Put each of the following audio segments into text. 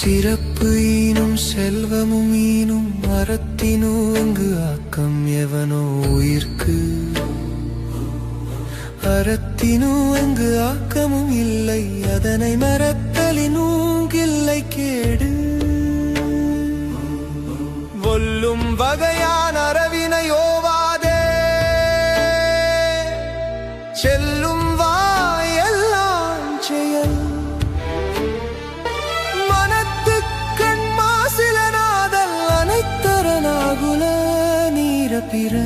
சிறப்பு ஈனும் செல்வமும் ஈனும் மரத்தினு அங்கு ஆக்கம் எவனோ உயிர்க்கு? அறத்தினு அங்கு ஆக்கமும் இல்லை அதனை மரத்தலினூங்கில்லை கேடு. ஒல்லும் வகையான அரவினையோவாதே தவிர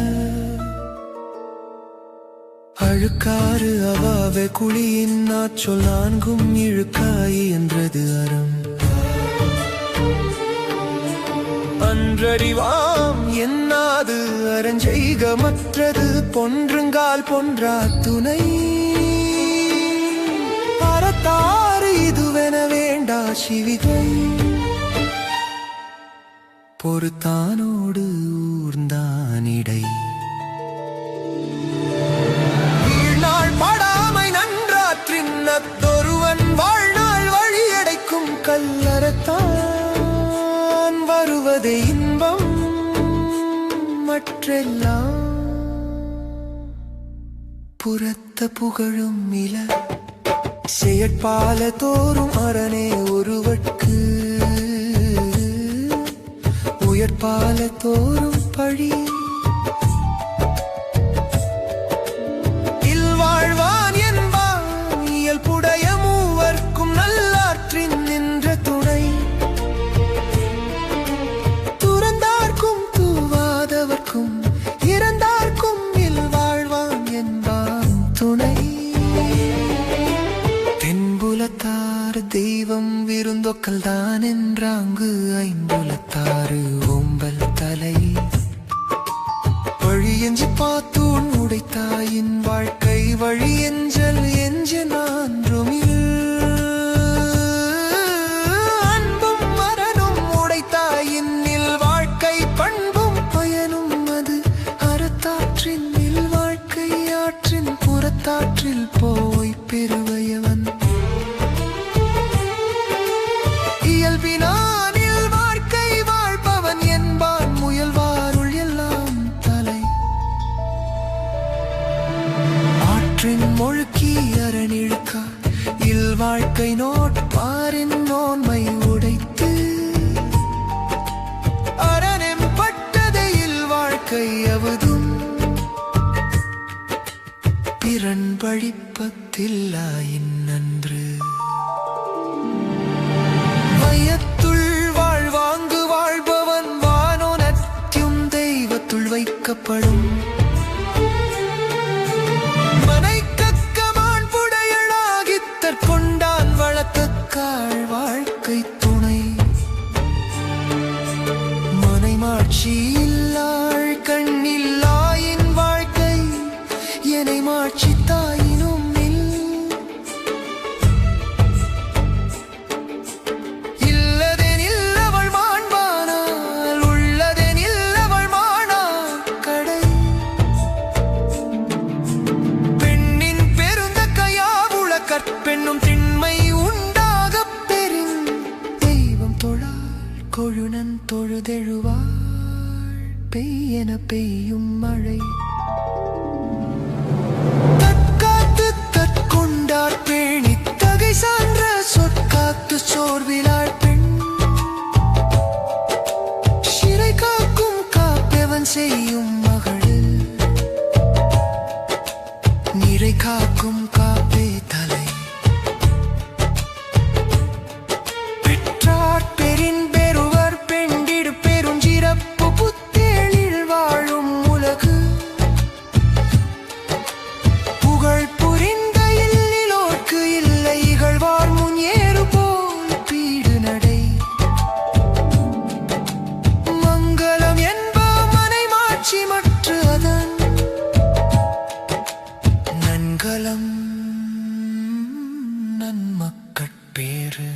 அழுக்காறு அவாவே குழியின் நாச்சொல் நான்கும் இழுக்காய் என்றது அறம். அன்றறிவாம் என்னாது அரஞ்செய்க மற்றது பொன்றுங்கால் பொன்றா துணை. அறத்தாறு இதுவென வேண்டா சிவிகை பொறுத்தானோடு ஊர்ந்தான் தருவது இன்பம் மற்றெல்லாம் புறத்த புகழும் இல. செயற்பால தோறும் அரணே ஒருவற்கு உயர்பால தோறும் பழி. விருந்தொக்கல் தான் என்றாங்கு ஐம்புலத்தாறு ஓம்பல் தலை. வழி எஞ்சி பார்த்தூன் உடைத்தாயின் வாழ்க்கை வழி எஞ்சல் எஞ்ச நான் ருமி. வாழ்க்கை நோட்பாரின் நோன்மை உடைத்து அரணம் பட்டதையில் வாழ்க்கை அவதும். திறன் பழிப்பத்தில்லாயின் நன்று. வையத்துள் வாழ்வாங்கு வாழ்பவன் வானோனத்தியும் தெய்வத்துள் வைக்கப்படும். வாழ்க்கை தொழாள் தொழுதெழுவாள் பெய்யென பெய்யும் மழை. தற்காத்து தற்கொண்டார் பேணி தகை சான்ற சொற்காத்து சோர்விலாள் பெண். சிறை காக்கும் காப்பெவன் செய்யும் மகளில் நிறை காக்கும் நன்மக்கட்பேறு